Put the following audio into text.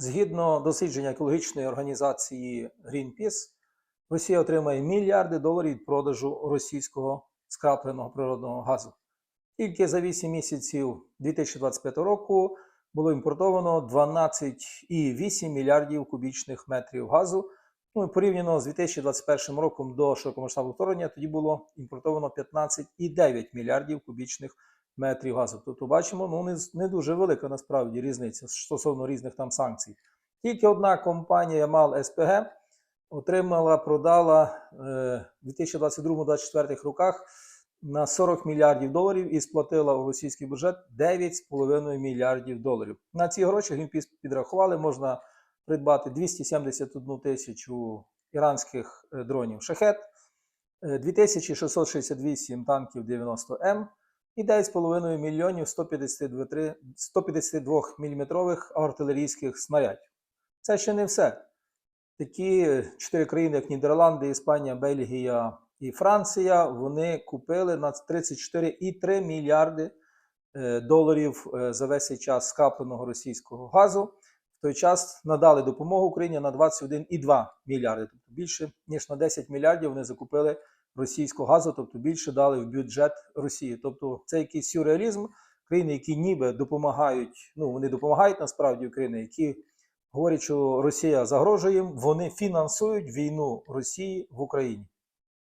Згідно дослідження екологічної організації Greenpeace, Росія отримає мільярди доларів від продажу російського скрапленого природного газу. Тільки за 8 місяців 2025 року було імпортовано 12,8 мільярдів кубічних метрів газу. Ну порівняно з 2021 роком до широкомасштабного вторгнення, тоді було імпортовано 15,9 мільярдів кубічних метрів газу. Тобто бачимо, ну не, не дуже велика насправді різниця стосовно різних там санкцій. Тільки одна компанія МАЛ СПГ отримала, продала е, в 2022-2024 роках на 40 мільярдів доларів і сплатила у російський бюджет 9,5 мільярдів доларів. На ці гроші Greenpeace підрахували, можна придбати 271 тисячу іранських е, дронів шахет, е, 2668 танків 90М і 9,5 мільйонів 152, 152 мм артилерійських снарядів. Це ще не все. Такі чотири країни, як Нідерланди, Іспанія, Бельгія і Франція, вони купили на 34,3 мільярди е, доларів е, за весь цей час скрапленого російського газу. В той час надали допомогу Україні на 21,2 мільярди, тобто більше ніж на 10 мільярдів вони закупили російського газу, тобто більше дали в бюджет Росії. Тобто це якийсь сюрреалізм. Країни, які ніби допомагають, ну вони допомагають насправді Україні, які говорять, що Росія загрожує їм, вони фінансують війну Росії в Україні.